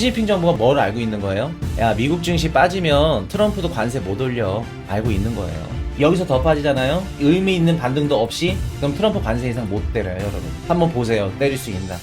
시진핑 정부가 뭘 알고 있는 거예요? 야 미국 증시 빠지면 트럼프도 관세 못 올려 알고 있는 거예요. 여기서 더 빠지잖아요. 의미 있는 반등도 없이 그럼 트럼프 관세 이상 못 때려요, 여러분. 한번 보세요. 때릴 수 있나?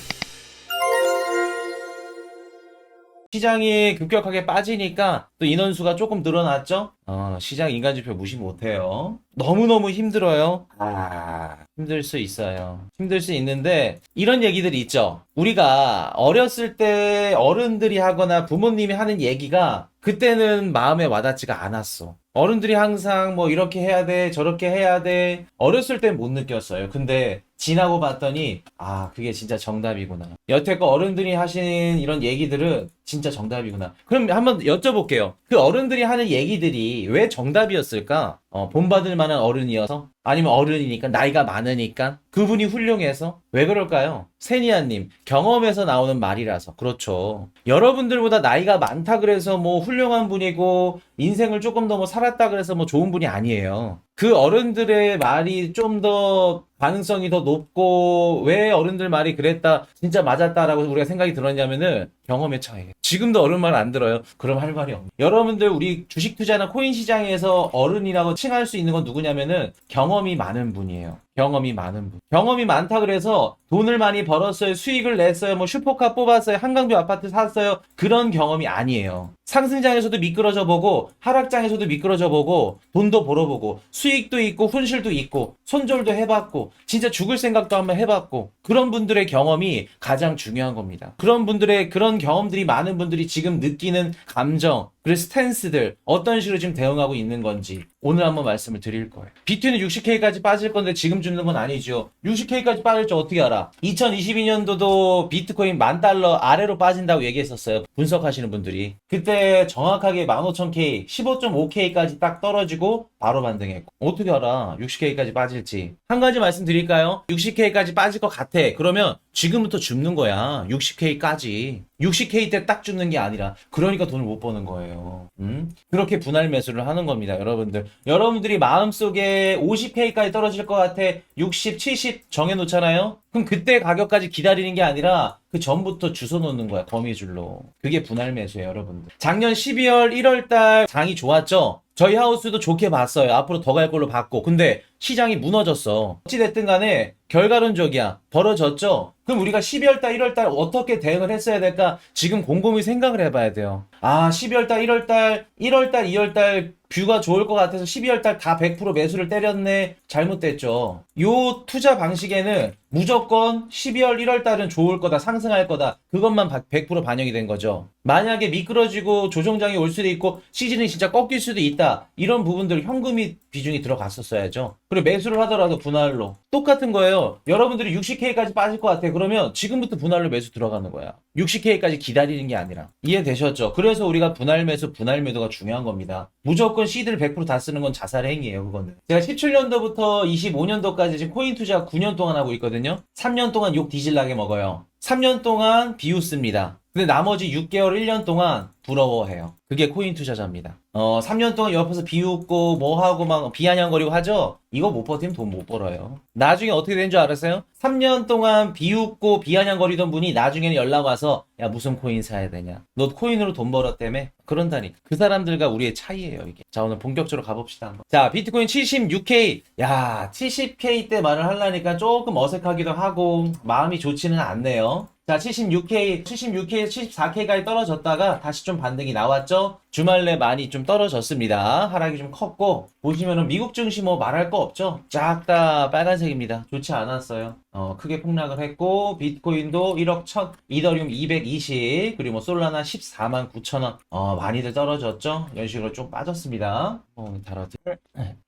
시장이 급격하게 빠지니까 또 인원수가 조금 늘어났죠? 어, 시장 인간지표 무시 못해요. 너무너무 힘들어요. 아, 힘들 수 있어요. 힘들 수 있는데, 이런 얘기들이 있죠. 우리가 어렸을 때 어른들이 하거나 부모님이 하는 얘기가 그때는 마음에 와닿지가 않았어. 어른들이 항상 뭐 이렇게 해야 돼, 저렇게 해야 돼. 어렸을 땐 못 느꼈어요. 근데 지나고 봤더니, 아, 그게 진짜 정답이구나. 여태껏 어른들이 하신 이런 얘기들은 진짜 정답이구나. 그럼 한번 여쭤볼게요. 그 어른들이 하는 얘기들이 왜 정답이었을까? 어, 본받을 만한 어른이어서? 아니면 어른이니까, 나이가 많으니까? 그분이 훌륭해서? 왜 그럴까요? 세니아님, 경험에서 나오는 말이라서. 그렇죠. 여러분들보다 나이가 많다 그래서 뭐 훌륭한 분이고, 인생을 조금 더 뭐 살았다 그래서 뭐 좋은 분이 아니에요. 그 어른들의 말이 좀더 가능성이 더 높고 왜 어른들 말이 그랬다 진짜 맞았다라고 우리가 생각이 들었냐면은 경험의 차이. 지금도 어른 말 안 들어요. 그럼 할 말이 없네. 여러분들 우리 주식 투자나 코인 시장에서 어른이라고 칭할 수 있는 건 누구냐면은 경험이 많은 분이에요. 경험이 많은 분. 경험이 많다 그래서 돈을 많이 벌었어요. 수익을 냈어요. 뭐 슈퍼카 뽑았어요. 한강뷰 아파트 샀어요. 그런 경험이 아니에요. 상승장에서도 미끄러져 보고 하락장에서도 미끄러져 보고 돈도 벌어보고 수익도 있고 훈실도 있고 손절도 해봤고 진짜 죽을 생각도 한번 해봤고 그런 분들의 경험이 가장 중요한 겁니다. 그런 분들의 그런 경험들이 많은 분들이 지금 느끼는 감정 그리고 스탠스들 어떤 식으로 지금 대응하고 있는 건지 오늘 한번 말씀을 드릴 거예요. 비트는 60K까지 빠질 건데 지금 주는 건 아니죠. 60K까지 빠질 줄 어떻게 알아? 2022년도도 비트코인 만 달러 아래로 빠진다고 얘기했었어요. 분석하시는 분들이. 그때 정확하게 15,000K, 15.5K까지 딱 떨어지고 바로 반등했고. 어떻게 알아? 60K까지 빠질지. 한 가지 말씀드릴까요? 60K까지 빠질 것 같아. 그러면 지금부터 줍는 거야. 60K까지. 60K 때 딱 줍는 게 아니라 그러니까 돈을 못 버는 거예요. 음? 그렇게 분할 매수를 하는 겁니다, 여러분들. 여러분들이 마음속에 50K까지 떨어질 것 같아. 60, 70 정해 놓잖아요. 그럼 그때 가격까지 기다리는 게 아니라 그 전부터 주워 놓는 거야, 거미줄로. 그게 분할 매수예요, 여러분들. 작년 12월 1월 달 장이 좋았죠? 저희 하우스도 좋게 봤어요. 앞으로 더 갈 걸로 봤고. 근데 시장이 무너졌어. 어찌됐든 간에 결과론적이야. 벌어졌죠? 그럼 우리가 12월 달, 1월 달 어떻게 대응을 했어야 될까? 지금 곰곰이 생각을 해봐야 돼요. 아, 12월 달, 1월 달, 1월 달, 2월 달 뷰가 좋을 것 같아서 12월 달 다 100% 매수를 때렸네. 잘못됐죠. 요 투자 방식에는 무조건 12월, 1월 달은 좋을 거다, 상승할 거다. 그것만 100% 반영이 된 거죠. 만약에 미끄러지고 조정장이 올 수도 있고 시즌이 진짜 꺾일 수도 있다. 이런 부분들 현금이 비중이 들어갔었어야죠. 그리고 매수를 하더라도 분할로. 똑같은 거예요. 여러분들이 60K까지 빠질 것 같아. 그러면 지금부터 분할로 매수 들어가는 거야. 60K까지 기다리는 게 아니라. 이해되셨죠? 그래서 우리가 분할 매수, 분할 매도가 중요한 겁니다. 무조건 시드를 100%다 쓰는 건 자살 행위예요, 그거는. 제가 17년도부터 25년도까지 지금 코인 투자 9년 동안 하고 있거든요. 3년 동안 욕 뒤질나게 먹어요. 3년 동안 비웃습니다. 근데 나머지 6개월, 1년 동안 부러워해요. 그게 코인 투자자입니다. 어, 3년 동안 옆에서 비웃고 뭐 하고 막 비아냥거리고 하죠? 이거 못 버티면 돈 못 벌어요. 나중에 어떻게 된 줄 알았어요? 3년 동안 비웃고 비아냥거리던 분이 나중에는 연락 와서 야 무슨 코인 사야 되냐? 너 코인으로 돈 벌었다며? 그런다니까. 그 사람들과 우리의 차이예요 이게. 자 오늘 본격적으로 가봅시다 한번. 자 비트코인 76K. 야 70K 때 말을 하려니까 조금 어색하기도 하고 마음이 좋지는 않네요. 있어요. 자, 76K, 76K, 74K까지 떨어졌다가 다시 좀 반등이 나왔죠? 주말 내 많이 좀 떨어졌습니다. 하락이 좀 컸고, 보시면은 미국 증시 뭐 말할 거 없죠? 쫙 다 빨간색입니다. 좋지 않았어요. 어, 크게 폭락을 했고, 비트코인도 1억 1000, 이더리움 220, 그리고 뭐 솔라나 14만 9천원. 어, 많이들 떨어졌죠? 이런 식으로 좀 빠졌습니다. 어, 달아들.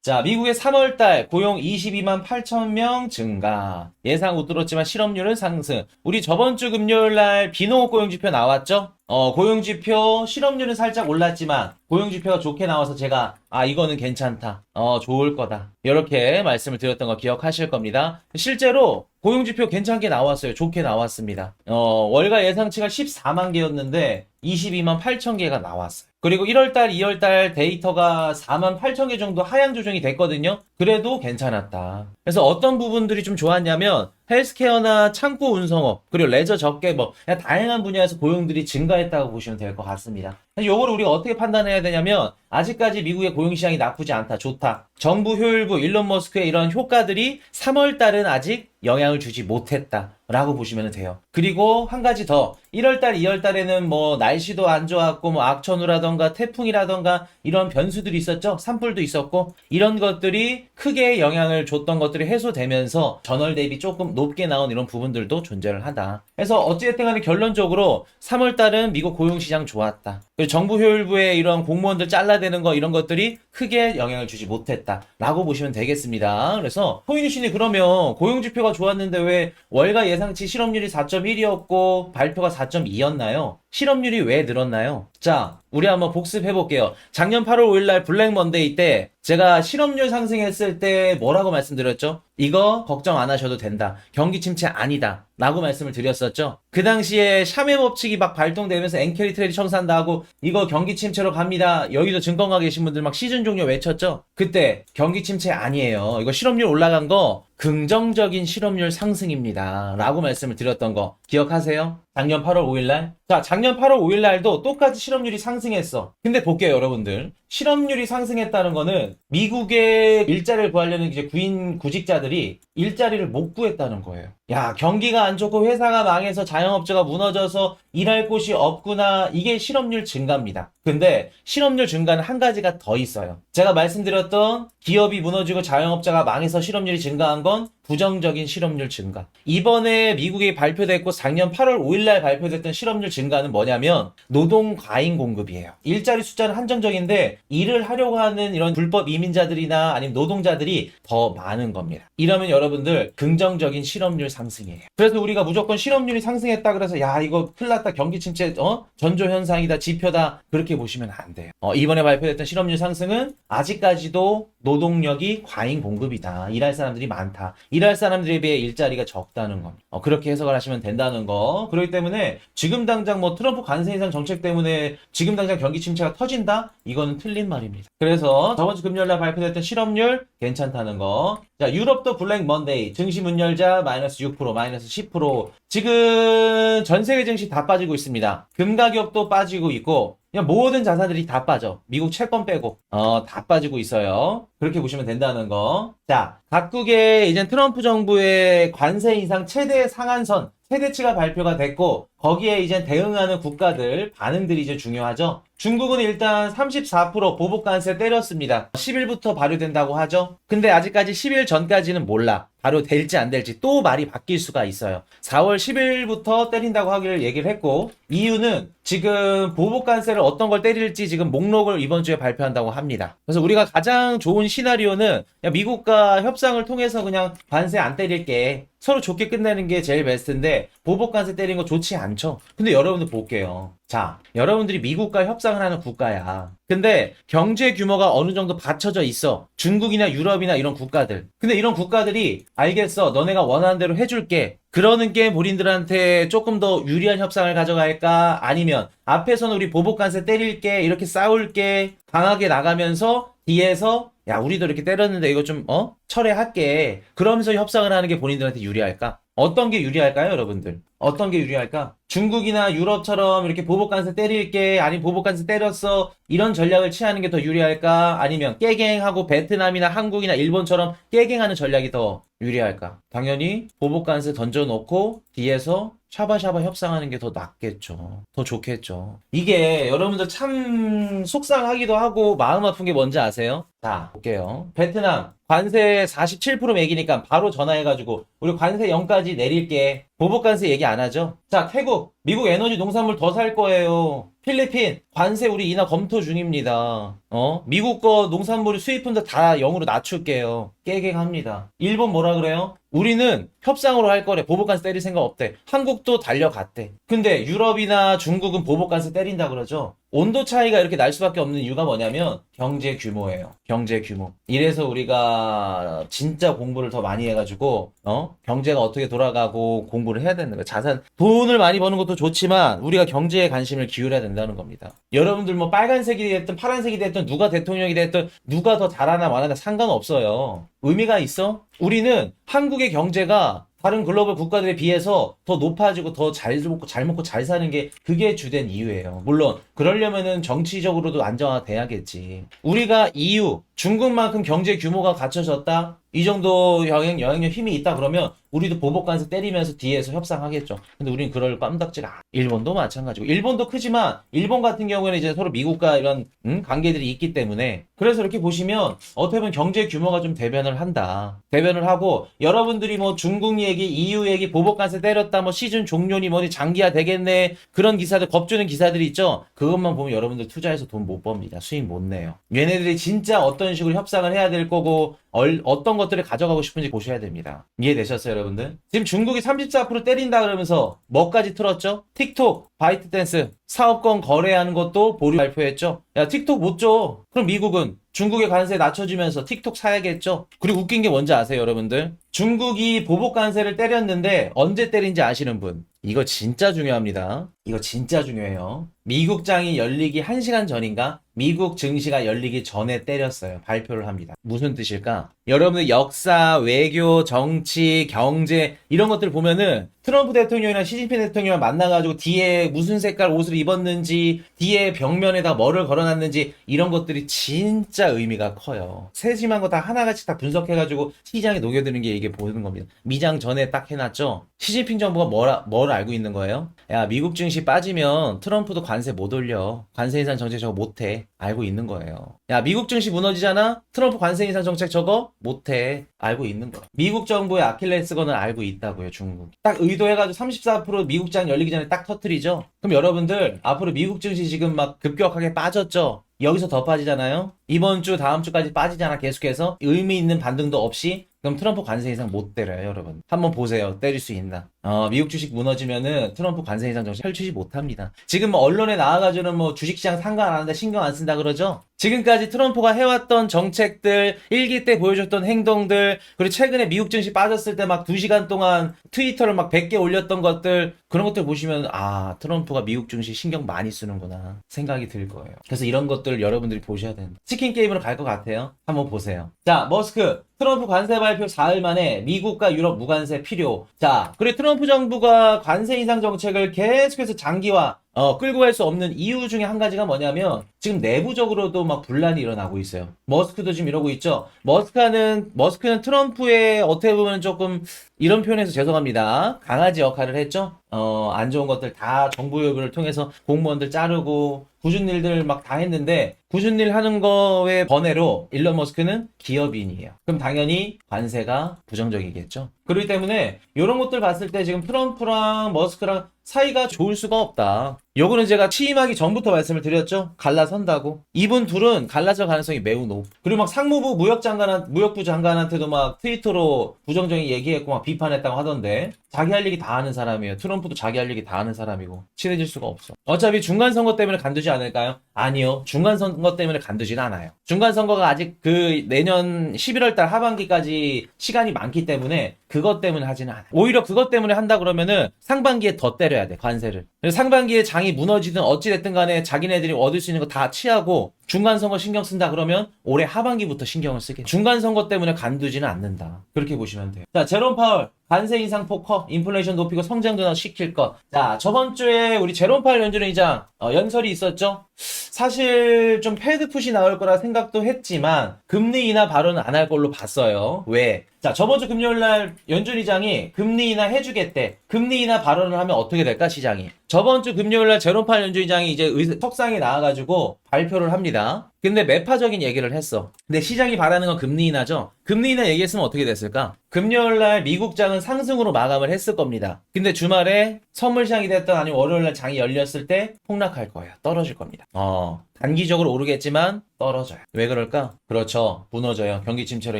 자, 미국의 3월 달 고용 22만 8천 명 증가. 예상 못 들었지만 실업률은 상승. 우리 저번 주 금요일 날 비농업 고용지표 나왔죠? 어, 고용지표 실업률은 살짝 올랐지만 고용지표가 좋게 나와서 제가 아 이거는 괜찮다. 어 좋을 거다. 이렇게 말씀을 드렸던 거 기억하실 겁니다. 실제로 고용지표 괜찮게 나왔어요. 좋게 나왔습니다. 어 월가 예상치가 14만 개였는데 22만 8천 개가 나왔어요. 그리고 1월달, 2월달 데이터가 4만 8천 개 정도 하향 조정이 됐거든요. 그래도 괜찮았다. 그래서 어떤 부분들이 좀 좋았냐면 헬스케어나 창고 운송업 그리고 레저 적게 뭐 다양한 분야에서 고용들이 증가했다고 보시면 될 것 같습니다. 요거를 우리가 어떻게 판단해야 되냐면 아직까지 미국의 고용 시장이 나쁘지 않다, 좋다. 정부 효율부 일론 머스크의 이런 효과들이 3월 달은 아직 영향을 주지 못했다. 라고 보시면 돼요. 그리고 한 가지 더. 1월 달, 2월 달에는 뭐 날씨도 안 좋았고 뭐 악천후라던가 태풍이라던가 이런 변수들이 있었죠. 산불도 있었고 이런 것들이 크게 영향을 줬던 것들이 해소되면서 전월 대비 조금 높게 나온 이런 부분들도 존재를 하다. 그래서 어찌됐든 간에 결론적으로 3월 달은 미국 고용 시장 좋았다. 그리고 정부 효율부의 이런 공무원들 잘라대는 거 이런 것들이 크게 영향을 주지 못했다. 라고 보시면 되겠습니다. 그래서 씨이 그러면 고용 지표가 좋았는데 왜 월가 예상치 실업률이 4.1이었고 발표가 4.2였나요? 실업률이 왜 늘었나요? 자, 우리 한번 복습해 볼게요. 작년 8월 5일 날 블랙 먼데이 때 제가 실업률 상승했을 때 뭐라고 말씀드렸죠? 이거 걱정 안 하셔도 된다. 경기 침체 아니다. 라고 말씀을 드렸었죠. 그 당시에 샤메 법칙이 막 발동되면서 엔캐리 트레이드 청산다 하고 이거 경기 침체로 갑니다. 여기도 증권가 계신 분들 막 시즌 종료 외쳤죠. 그때 경기 침체 아니에요. 이거 실업률 올라간 거 긍정적인 실업률 상승입니다. 라고 말씀을 드렸던 거 기억하세요? 작년 8월 5일날? 자, 작년 8월 5일날도 똑같이 실업률이 상승했어. 근데 볼게요, 여러분들. 실업률이 상승했다는 거는 미국의 일자리를 구하려는 이제 구인 구직자들이 일자리를 못 구했다는 거예요. 야, 경기가 안 좋고 회사가 망해서 자영업자가 무너져서 일할 곳이 없구나. 이게 실업률 증가입니다. 근데 실업률 증가는 한 가지가 더 있어요. 제가 말씀드렸던 기업이 무너지고 자영업자가 망해서 실업률이 증가한 건 부정적인 실업률 증가. 이번에 미국이 발표됐고 작년 8월 5일날 발표됐던 실업률 증가는 뭐냐면 노동 과잉 공급이에요. 일자리 숫자는 한정적인데 일을 하려고 하는 이런 불법 이민자들이나 아니면 노동자들이 더 많은 겁니다. 이러면 여러분들 긍정적인 실업률 상승이에요. 그래서 우리가 무조건 실업률이 상승했다 그래서 야 이거 큰일 났다 경기 침체 어 전조 현상이다 지표다 그렇게 보시면 안 돼요. 어, 이번에 발표됐던 실업률 상승은 아직까지도 노동력이 과잉 공급이다. 일할 사람들이 많다. 일할 사람들에 비해 일자리가 적다는 겁니다. 어, 그렇게 해석을 하시면 된다는 거. 그렇기 때문에 지금 당장 뭐 트럼프 관세 인상 정책 때문에 지금 당장 경기 침체가 터진다? 이거는 틀린 말입니다. 그래서 저번 주 금요일 날 발표됐던 실업률 괜찮다는 거. 자, 유럽도 블랙 먼데이 증시 문 열자 마이너스 6% 마이너스 10% 지금 전 세계 증시 다 빠지고 있습니다. 금 가격도 빠지고 있고 그냥 모든 자산들이 다 빠져. 미국 채권 빼고 어, 다 빠지고 있어요. 그렇게 보시면 된다는 거. 자, 각국의 이제 트럼프 정부의 관세 인상 최대 상한선 최대치가 발표가 됐고 거기에 이제 대응하는 국가들 반응들이 이제 중요하죠. 중국은 일단 34% 보복 관세 때렸습니다. 10일부터 발효된다고 하죠. 근데 아직까지 10일 전까지는 몰라. 바로 될지 안 될지 또 말이 바뀔 수가 있어요. 4월 10일부터 때린다고 하기를 얘기를 했고 이유는 지금 보복 관세를 어떤 걸 때릴지 지금 목록을 이번 주에 발표한다고 합니다. 그래서 우리가 가장 좋은 시나리오는 야, 미국과 협상을 통해서 그냥 관세 안 때릴게 서로 좋게 끝내는 게 제일 베스트인데 보복 관세 때리는 거 좋지 않죠. 근데 여러분들 볼게요. 자, 여러분들이 미국과 협상을 하는 국가야. 근데 경제 규모가 어느 정도 받쳐져 있어. 중국이나 유럽이나 이런 국가들. 근데 이런 국가들이 알겠어. 너네가 원하는 대로 해줄게. 그러는 게 본인들한테 조금 더 유리한 협상을 가져갈까? 아니면 앞에서는 우리 보복관세 때릴게. 이렇게 싸울게. 강하게 나가면서 뒤에서 야, 우리도 이렇게 때렸는데 이거 좀, 어? 철회할게. 그러면서 협상을 하는 게 본인들한테 유리할까? 어떤 게 유리할까요, 여러분들? 어떤 게 유리할까? 중국이나 유럽처럼 이렇게 보복관세 때릴게, 아니 보복관세 때렸어, 이런 전략을 취하는 게 더 유리할까? 아니면 깨갱하고 베트남이나 한국이나 일본처럼 깨갱하는 전략이 더 유리할까? 당연히 보복관세 던져놓고 뒤에서 샤바샤바 협상하는 게 더 낫겠죠. 더 좋겠죠. 이게 여러분들 참 속상하기도 하고 마음 아픈 게 뭔지 아세요? 자, 볼게요. 베트남 관세 47% 매기니까 바로 전화해가지고 우리 관세 0까지 내릴게. 보복관세 얘기 안 하죠? 자, 태국 미국 에너지 농산물 더 살 거예요. 필리핀 관세 우리 인하 검토 중입니다. 어? 미국 거 농산물 수입 품도 다 0으로 낮출게요. 깨갱합니다. 일본 뭐라 그래요? 우리는 협상으로 할 거래. 보복관세 때릴 생각 없대. 한국도 달려갔대. 근데 유럽이나 중국은 보복관세 때린다 그러죠. 온도 차이가 이렇게 날 수밖에 없는 이유가 뭐냐면 경제 규모예요. 경제 규모. 이래서 우리가 진짜 공부를 더 많이 해가지고 어 경제가 어떻게 돌아가고 공부를 해야 되는 거예요. 자산 돈을 많이 버는 것도 좋지만 우리가 경제에 관심을 기울여야 된다 는 겁니다. 여러분들 뭐 빨간색이 됐든 파란색이 됐든 누가 대통령이 됐든 누가 더 잘하나 말하나 상관없어요. 의미가 있어? 우리는 한국의 경제가 다른 글로벌 국가들에 비해서 더 높아지고 더 잘 먹고 잘 먹고 잘 사는 게 그게 주된 이유예요. 물론 그러려면은 정치적으로도 안정화돼야겠지. 우리가 EU 중국만큼 경제 규모가 갖춰졌다. 이 정도 영향, 영향력 힘이 있다 그러면 우리도 보복관세 때리면서 뒤에서 협상하겠죠. 근데 우리는 그럴 깜닥지가 않아. 일본도 마찬가지고. 일본도 크지만 일본 같은 경우에는 이제 서로 미국과 이런 음, 관계들이 있기 때문에 그래서 이렇게 보시면 어떻게 보면 경제 규모가 좀 대변을 한다. 대변을 하고 여러분들이 뭐 중국 얘기, EU 얘기, 보복관세 때렸다, 뭐 시즌 종료니 뭐니 장기화 되겠네 그런 기사들 겁주는 기사들이 있죠. 그 것만 보면 여러분들 투자해서 돈 못 법니다. 수익 못 내요. 얘네들이 진짜 어떤 식으로 협상을 해야 될 거고 얼- 어떤 것들을 가져가고 싶은지 보셔야 됩니다. 이해되셨어요, 여러분들? 지금 중국이 34% 때린다 그러면서 뭐까지 틀었죠? 틱톡, 바이트댄스, 사업권 거래하는 것도 보류 발표했죠. 야, 틱톡 못 줘. 그럼 미국은 중국의 관세 낮춰주면서 틱톡 사야겠죠? 그리고 웃긴 게 뭔지 아세요, 여러분들? 중국이 보복 관세를 때렸는데 언제 때린지 아시는 분? 이거 진짜 중요합니다. 이거 진짜 중요해요. 미국장이 열리기 1시간 전인가? 미국 증시가 열리기 전에 때렸어요. 발표를 합니다. 무슨 뜻일까? 여러분들 역사, 외교, 정치, 경제 이런 것들 보면은 트럼프 대통령이랑 시진핑 대통령을 만나가지고 뒤에 무슨 색깔 옷을 입었는지 뒤에 벽면에다 뭐를 걸어놨는지 이런 것들이 진짜 의미가 커요. 세심한 거 다 하나같이 다 분석해가지고 시장에 녹여드는 게 이게 보이는 겁니다. 미장 전에 딱 해놨죠. 시진핑 정부가 뭘, 뭘 알고 있는 거예요? 야 미국 증시 빠지면 트럼프도 관세 못 올려. 관세 인상 정책 저거 못해. 알고 있는 거예요. 야 미국 증시 무너지잖아? 트럼프 관세 인상 정책 저거 못해. 알고 있는 거야. 미국 정부의 아킬레스건을 알고 있다고요, 중국. 딱 의도해가지고 34% 미국장 열리기 전에 딱 터트리죠? 그럼 여러분들, 앞으로 미국 증시 지금 막 급격하게 빠졌죠? 여기서 더 빠지잖아요? 이번 주, 다음 주까지 빠지잖아, 계속해서. 의미 있는 반등도 없이. 그럼 트럼프 관세 인상 못 때려요, 여러분. 한번 보세요. 때릴 수 있나. 어, 미국 주식 무너지면은 트럼프 관세 인상 정책 펼치지 못합니다. 지금 뭐 언론에 나와가지고는 뭐 주식시장 상관 안 한다, 신경 안 쓴다 그러죠? 지금까지 트럼프가 해왔던 정책들, 일기 때 보여줬던 행동들, 그리고 최근에 미국 증시 빠졌을 때막 2시간 동안 트위터를 막 100개 올렸던 것들, 그런 것들 보시면, 아, 트럼프가 미국 증시 신경 많이 쓰는구나. 생각이 들 거예요. 그래서 이런 것들 여러분들이 보셔야 됩니다. 치킨 게임으로 갈 것 같아요. 한번 보세요. 자, 머스크. 트럼프 관세 발표 4일 만에 미국과 유럽 무관세 필요. 자, 그리고 트럼프 정부가 관세 인상 정책을 계속해서 장기화 어, 끌고 갈 수 없는 이유 중에 한 가지가 뭐냐면 지금 내부적으로도 막 분란이 일어나고 있어요. 머스크도 지금 이러고 있죠. 머스크는 머스크는 트럼프의 어떻게 보면 조금 이런 표현에서 죄송합니다. 강아지 역할을 했죠. 어, 안 좋은 것들 다 정부 요구를 통해서 공무원들 자르고 굳은 일들 막 다 했는데 굳은 일 하는 거에 번외로 일론 머스크는 기업인이에요. 그럼 당연히 관세가 부정적이겠죠. 그렇기 때문에 이런 것들 봤을 때 지금 트럼프랑 머스크랑 사이가 좋을 수가 없다. 요거는 제가 취임하기 전부터 말씀을 드렸죠. 갈라선다고. 이분 둘은 갈라질 가능성이 매우 높. 그리고 막 상무부 무역장관, 무역부 장관한테도 막 트위터로 부정적인 얘기했고 막 비판했다고 하던데 자기 할 얘기 다 하는 사람이에요. 트럼프도 자기 할 얘기 다 하는 사람이고 친해질 수가 없어. 어차피 중간 선거 때문에 간두지 않을까요? 아니요. 중간 선거 때문에 간두진 않아요. 중간 선거가 아직 그 내년 11월 달 하반기까지 시간이 많기 때문에 그것 때문에 하지는 않아요. 오히려 그것 때문에 한다 그러면은 상반기에 더 때려야 돼, 관세를. 상반기에 장이 무너지든 어찌됐든 간에 자기네들이 얻을 수 있는 거 다 취하고 중간 선거 신경 쓴다 그러면 올해 하반기부터 신경을 쓰게. 중간 선거 때문에 간두지는 않는다. 그렇게 보시면 돼요. 자, 제롬 파월. 관세 인상 포커, 인플레이션 높이고 성장 둔화 시킬 것. 자, 저번 주에 우리 제롬 파월 연준의 의장 어, 연설이 있었죠? 사실 좀 패드 풋이 나올 거라 생각도 했지만 금리 인하 발언은 안 할 걸로 봤어요. 왜? 자, 저번 주 금요일 날 연준 의장이 금리 인하 해주겠대. 금리 인하 발언을 하면 어떻게 될까, 시장이? 저번 주 금요일 날 제롬팔 연준 의장이 이제 의- 석상에 나와가지고 발표를 합니다. 근데 매파적인 얘기를 했어. 근데 시장이 바라는 건 금리 인하죠? 금리 인하 얘기했으면 어떻게 됐을까? 금요일 날 미국장은 상승으로 마감을 했을 겁니다. 근데 주말에 선물 시장이 됐던 아니면 월요일 날 장이 열렸을 때 폭락할 거예요. 떨어질 겁니다. 어. 단기적으로 오르겠지만 떨어져요. 왜 그럴까? 그렇죠. 무너져요. 경기 침체로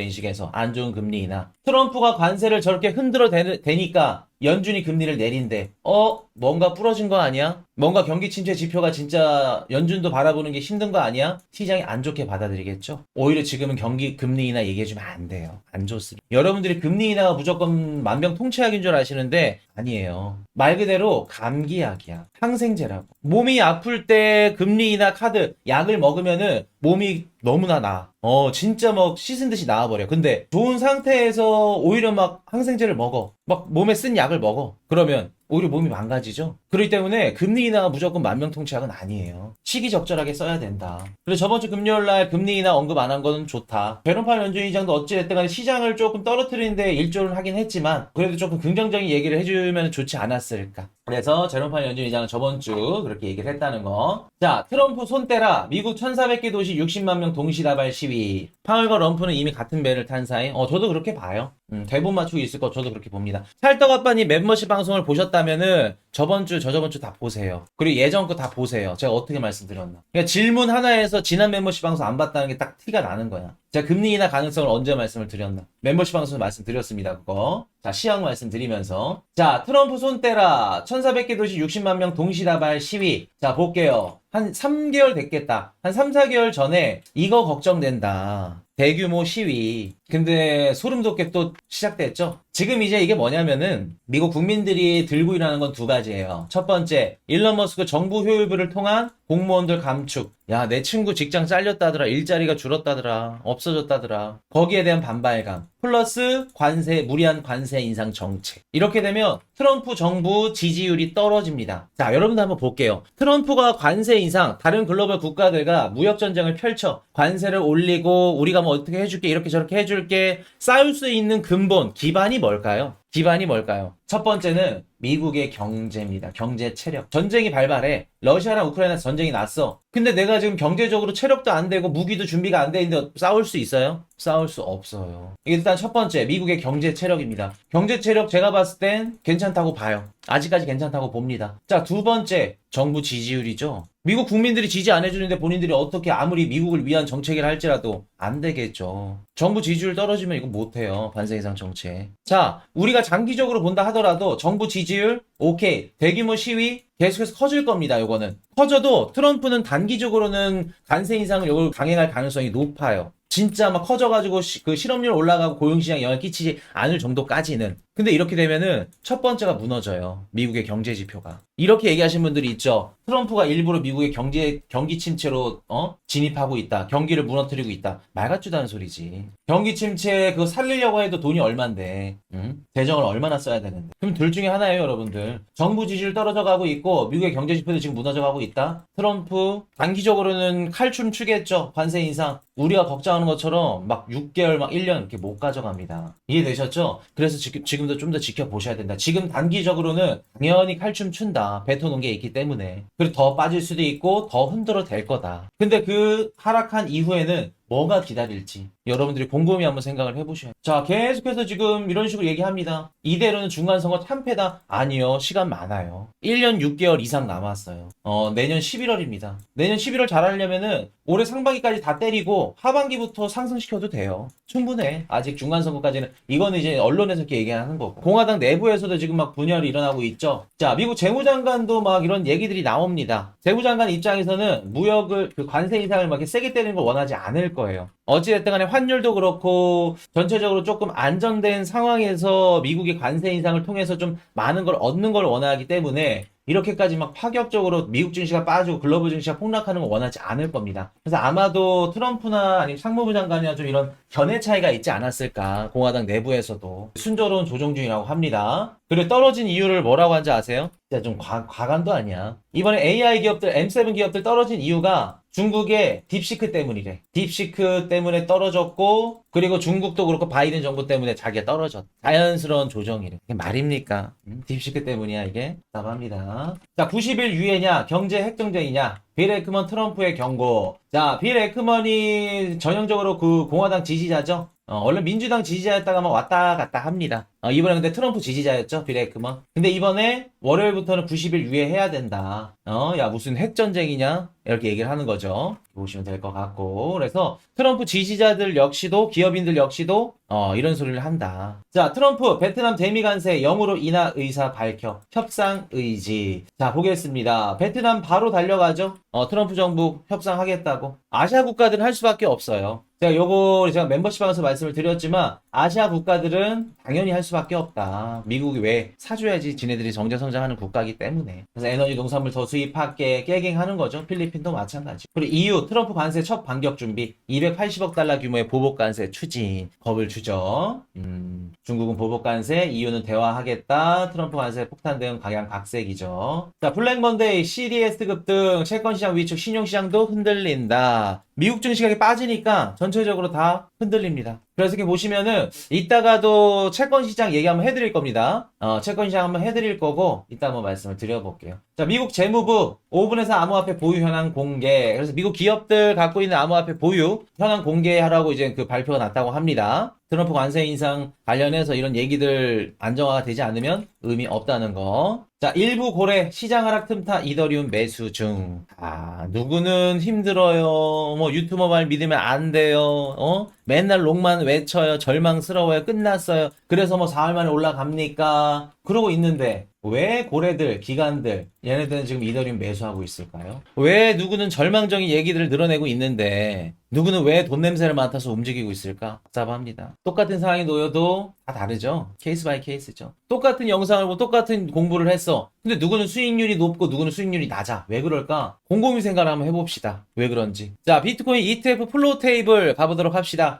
인식해서 안 좋은 금리 인하. 트럼프가 관세를 저렇게 흔들어 대, 대니까 연준이 금리를 내린대. 어? 뭔가 부러진 거 아니야? 뭔가 경기 침체 지표가 진짜 연준도 바라보는 게 힘든 거 아니야? 시장이 안 좋게 받아들이겠죠? 오히려 지금은 경기 금리 인하 얘기해주면 안 돼요. 안 좋습니다. 여러분들이 금리 인하가 무조건 만병통치약인 줄 아시는데 아니에요. 말 그대로 감기약이야. 항생제라고. 몸이 아플 때 금리 인하 카드 약을 먹으면은 몸이 너무나 나. 어, 진짜 막 씻은 듯이 나와버려. 근데 좋은 상태에서 오히려 막 항생제를 먹어. 막 몸에 쓴 약을 먹어. 그러면 오히려 몸이 망가지죠. 그렇기 때문에 금리 인하가 무조건 만병통치약은 아니에요. 시기적절하게 써야 된다. 그래서 저번 주 금요일 날 금리 인하 언급 안 한 거는 좋다. 베론팔 연준 의장도 어찌됐든 간에 시장을 조금 떨어뜨리는 데 일조를 하긴 했지만 그래도 조금 긍정적인 얘기를 해주면 좋지 않았을까. 그래서 제롬팔 연준 의장은 저번 주 그렇게 얘기를 했다는 거. 자, 트럼프 손떼라 미국 1,400개 도시 60만 명 동시다발 시위. 파월과 럼프는 이미 같은 배를 탄 사이. 어, 저도 그렇게 봐요. 음, 대본 맞추고 있을 거 저도 그렇게 봅니다. 찰떡아빠님 멤버십 방송을 보셨다면은 저번 주, 저저번 주 다 보세요. 그리고 예전 거 다 보세요. 제가 어떻게 말씀드렸나. 그러니까 질문 하나에서 지난 멤버십 방송 안 봤다는 게 딱 티가 나는 거야. 제가 금리 인하 가능성을 언제 말씀을 드렸나. 멤버십 방송에서 말씀드렸습니다. 그거. 자, 시황 말씀드리면서. 자, 트럼프 손떼라. 1400개 도시 60만 명 동시다발 시위. 자, 볼게요. 한 3개월 됐겠다. 한 3, 4개월 전에 이거 걱정된다. 대규모 시위. 근데 소름 돋게 또 시작됐죠? 지금 이제 이게 뭐냐면은 미국 국민들이 들고 일하는 건 두 가지예요. 첫 번째, 일론 머스크 정부 효율부를 통한 공무원들 감축. 야, 내 친구 직장 잘렸다더라. 일자리가 줄었다더라. 없어졌다더라. 거기에 대한 반발감. 플러스 관세, 무리한 관세 인상 정책. 이렇게 되면 트럼프 정부 지지율이 떨어집니다. 자, 여러분들 한번 볼게요. 트럼프가 관세 인상, 다른 글로벌 국가들과 무역 전쟁을 펼쳐 관세를 올리고 우리가 뭐 어떻게 해줄게, 이렇게 저렇게 해줄 게 쌓을 수 있는 근본, 기반이 뭘까요? 기반이 뭘까요? 첫 번째는 미국의 경제입니다. 경제 체력. 전쟁이 발발해. 러시아랑 우크라이나 전쟁이 났어. 근데 내가 지금 경제적으로 체력도 안 되고 무기도 준비가 안 돼 있는데 싸울 수 있어요? 싸울 수 없어요. 이게 일단 첫 번째, 미국의 경제 체력입니다. 경제 체력 제가 봤을 땐 괜찮다고 봐요. 아직까지 괜찮다고 봅니다. 자, 두 번째, 정부 지지율이죠. 미국 국민들이 지지 안 해주는데 본인들이 어떻게 아무리 미국을 위한 정책을 할지라도 안 되겠죠. 정부 지지율 떨어지면 이거 못해요. 관세 인상 정책. 자, 우리가 장기적으로 본다 하더라도 정부 지지율, 오케이. 대규모 시위, 계속해서 커질 겁니다, 요거는. 커져도 트럼프는 단기적으로는 관세 인상을 요걸 강행할 가능성이 높아요. 진짜 막 커져가지고 시- 그 실업률 올라가고 고용시장 영향 끼치지 않을 정도까지는. 근데 이렇게 되면은 첫 번째가 무너져요. 미국의 경제 지표가. 이렇게 얘기하신 분들이 있죠. 트럼프가 일부러 미국의 경제, 경기 침체로, 어? 진입하고 있다. 경기를 무너뜨리고 있다. 말 같지도 않은 소리지. 경기 침체 그거 살리려고 해도 돈이 얼만데, 응? 재정을 얼마나 써야 되는데. 그럼 둘 중에 하나예요, 여러분들. 정부 지지율 떨어져 가고 있고, 미국의 경제 지표도 지금 무너져 가고 있다. 트럼프, 단기적으로는 칼춤 추겠죠. 관세 인상. 우리가 걱정하는 것처럼 막 6개월, 막 1년 이렇게 못 가져갑니다. 이해되셨죠? 그래서 지금, 지금도 좀 더 지켜보셔야 된다. 지금 단기적으로는 당연히 칼춤 춘다. 뱉어놓은 게 있기 때문에. 그리고 더 빠질 수도 있고, 더 흔들어 될 거다. 근데 그 하락한 이후에는 뭐가 기다릴지 여러분들이 곰곰이 한번 생각을 해보셔야 자 계속해서 지금 이런 식으로 얘기합니다. 이대로는 중간선거 참패다? 아니요 시간 많아요. 1년 6개월 이상 남았어요. 어 내년 11월입니다. 내년 11월 잘하려면은 올해 상반기까지 다 때리고 하반기부터 상승시켜도 돼요. 충분해. 아직 중간선거까지는 이거는 이제 언론에서 이렇게 얘기하는 거고. 공화당 내부에서도 지금 막 분열이 일어나고 있죠. 자 미국 재무장관도 막 이런 얘기들이 나옵니다. 재무장관 입장에서는 무역을 그 관세 인상을 막 이렇게 세게 때리는 걸 원하지 않을 거 예요. 어찌됐든 간에 환율도 그렇고 전체적으로 조금 안정된 상황에서 미국의 관세 인상을 통해서 좀 많은 걸 얻는 걸 원하기 때문에 이렇게까지 막 파격적으로 미국 증시가 빠지고 글로벌 증시가 폭락하는 거 원하지 않을 겁니다. 그래서 아마도 트럼프나 아니면 상무부 장관이나 좀 이런 견해 차이가 있지 않았을까. 공화당 내부에서도 순조로운 조정 중이라고 합니다. 그리고 떨어진 이유를 뭐라고 한지 아세요? 진짜 좀 과, 과간도 아니야. 이번에 AI 기업들, M7 기업들 떨어진 이유가 중국의 딥시크 때문이래. 딥시크 때문에 떨어졌고, 그리고 중국도 그렇고 바이든 정부 때문에 자기가 떨어졌. 자연스러운 조정이래. 이게 말입니까? 음, 딥시크 때문이야, 이게. 답합니다. 자, 90일 유예냐, 경제 핵정쟁이냐, 빌 에크먼 트럼프의 경고. 자, 빌 에크먼이 전형적으로 그 공화당 지지자죠? 어, 원래 민주당 지지자였다가 막 왔다 갔다 합니다. 어, 이번에 근데 트럼프 지지자였죠, 빌 에크먼. 근데 이번에 월요일부터는 90일 유예해야 된다. 어, 야, 무슨 핵전쟁이냐? 이렇게 얘기를 하는 거죠. 보시면 될 것 같고. 그래서 트럼프 지지자들 역시도, 기업인들 역시도, 어, 이런 소리를 한다. 자, 트럼프, 베트남 대미관세 영으로 인하 의사 밝혀. 협상 의지. 자, 보겠습니다. 베트남 바로 달려가죠? 어, 트럼프 정부 협상하겠다고. 아시아 국가들은 할 수밖에 없어요. 제가 요거 제가 멤버십 방에서 말씀을 드렸지만 아시아 국가들은 당연히 할 수밖에 없다. 미국이 왜 사줘야지 지네들이 경제 성장하는 국가이기 때문에. 그래서 에너지 농산물 더 수입할게 깨갱하는 거죠. 필리핀도 마찬가지. 그리고 EU 트럼프 관세 첫 반격 준비 280억 달러 규모의 보복 관세 추진 겁을 주죠. 음, 중국은 보복 관세, EU는 대화하겠다. 트럼프 관세 폭탄 대응 방향 각색이죠. 자, 블랙 먼데이, CDS 급등, 채권 시장 위축, 신용 시장도 흔들린다. 미국 증시가 빠지니까 전 체적으로 다 흔들립니다. 그래서 이렇게 보시면은 이따가도 채권 시장 얘기 한번 해드릴 겁니다. 어, 채권 시장 한번 해드릴 거고 이따 한번 말씀을 드려볼게요. 자, 미국 재무부 5분에서 암호화폐 보유 현황 공개. 그래서 미국 기업들 갖고 있는 암호화폐 보유 현황 공개하라고 이제 그 발표가 났다고 합니다. 트럼프 관세 인상 관련해서 이런 얘기들 안정화가 되지 않으면 의미 없다는 거. 자, 일부 고래 시장 하락 틈타 이더리움 매수 중. 아, 누구는 힘들어요. 뭐 유튜버 말 믿으면 안 돼요. 어? 맨날 롱만 외쳐요. 절망스러워요. 끝났어요. 그래서 뭐 4월 만에 올라갑니까? 그러고 있는데 왜 고래들, 기관들 얘네들은 지금 이더리움 매수하고 있을까요? 왜 누구는 절망적인 얘기들을 늘어내고 있는데 누구는 왜 돈 냄새를 맡아서 움직이고 있을까? 복잡합니다. 똑같은 상황이 놓여도 다 다르죠. 케이스 바이 케이스죠. 똑같은 영상을 보고 똑같은 공부를 했어. 근데 누구는 수익률이 높고 누구는 수익률이 낮아. 왜 그럴까? 곰곰이 생각을 한번 해봅시다. 왜 그런지. 자, 비트코인 ETF 플로우 테이블 가보도록 합시다.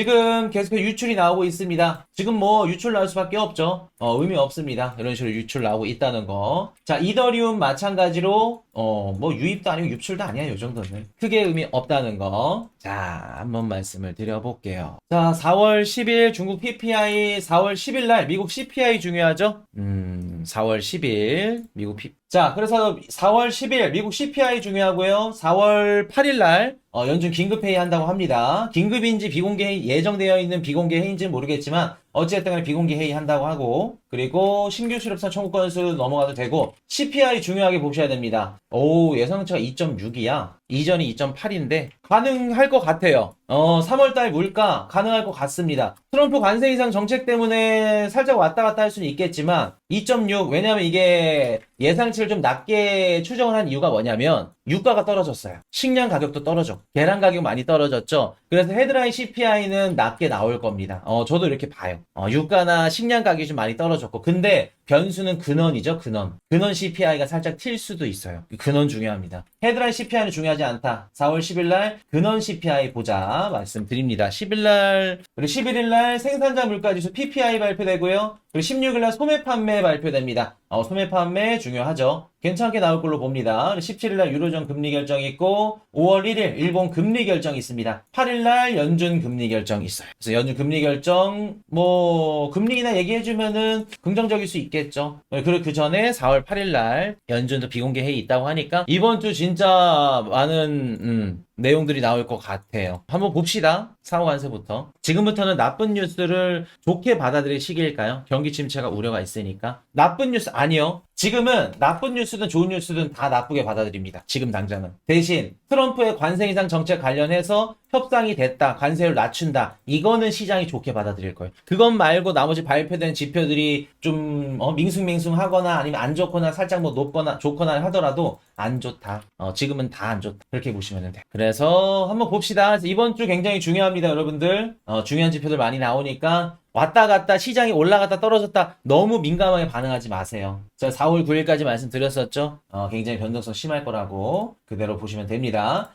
지금 계속해서 유출이 나오고 있습니다. 지금 뭐 유출 나올 수밖에 없죠. 어, 의미 없습니다. 이런 식으로 유출 나오고 있다는 거. 자, 이더리움 마찬가지로 어, 뭐 유입도 아니고 유출도 아니야. 요 정도는. 크게 의미 없다는 거. 자, 한번 말씀을 드려볼게요. 자, 4월 10일 중국 PPI, 4월 10일 날 미국 CPI 중요하죠? 음, 4월 10일 미국 P 자, 그래서 4월 10일 미국 CPI 중요하고요. 4월 8일 날 어, 연준 긴급 회의 한다고 합니다. 긴급인지 비공개 회의 예정되어 있는 비공개 회의인지는 모르겠지만 어찌됐든 간에 비공개 회의 한다고 하고 그리고 신규 수렵사 청구 건수 넘어가도 되고 CPI 중요하게 보셔야 됩니다. 오 예상치가 2.6이야. 이전이 2.8인데 가능할 것 같아요. 어 3월달 물가 가능할 것 같습니다. 트럼프 관세 이상 정책 때문에 살짝 왔다 갔다 할 수는 있겠지만 2.6 왜냐면 이게 예상치를 좀 낮게 추정을 한 이유가 뭐냐면 유가가 떨어졌어요. 식량 가격도 떨어져. 계란 가격 많이 떨어졌죠. 그래서 헤드라인 CPI는 낮게 나올 겁니다. 어, 저도 이렇게 봐요. 어, 유가나 식량 가격이 좀 많이 떨어졌고. 근데 변수는 근원이죠, 근원. 근원 CPI가 살짝 튈 수도 있어요. 근원 중요합니다. 헤드라인 CPI는 중요하지 않다. 4월 10일 날 근원 CPI 보자 말씀드립니다. 10일 날 그리고 11일 날 생산자 물가지수 PPI 발표되고요. 그리고 16일 날 소매 판매 발표됩니다. 어, 소매 판매 중요하죠. 괜찮게 나올 걸로 봅니다. 17일 날 유로존 금리 결정이 있고 5월 1일 일본 금리 결정이 있습니다. 8일 날 연준 금리 결정이 있어요. 그래서 연준 금리 결정 뭐 금리나 얘기해 주면은 긍정적일 수 있겠죠. 그리고 그 전에 4월 8일 날 연준도 비공개 회의 있다고 하니까 이번 주 진짜 많은 음, 내용들이 나올 것 같아요. 한번 봅시다. 사후 관세부터. 지금부터는 나쁜 뉴스를 좋게 받아들일 시기일까요? 경기 침체가 우려가 있으니까. 나쁜 뉴스 아니요. 지금은 나쁜 뉴스든 좋은 뉴스든 다 나쁘게 받아들입니다. 지금 당장은. 대신 트럼프의 관세 인상 정책 관련해서 협상이 됐다. 관세를 낮춘다. 이거는 시장이 좋게 받아들일 거예요. 그것 말고 나머지 발표된 지표들이 좀 어, 밍숭맹숭하거나 아니면 안 좋거나 살짝 뭐 높거나 좋거나 하더라도 안 좋다. 어, 지금은 다 안 좋다. 그렇게 보시면 돼. 그래서 한번 봅시다. 이번 주 굉장히 중요합니다, 여러분들. 어, 중요한 지표들 많이 나오니까 왔다 갔다 시장이 올라갔다 떨어졌다 너무 민감하게 반응하지 마세요. 제가 4월 9일까지 말씀드렸었죠. 어, 굉장히 변동성 심할 거라고 그대로 보시면 됩니다.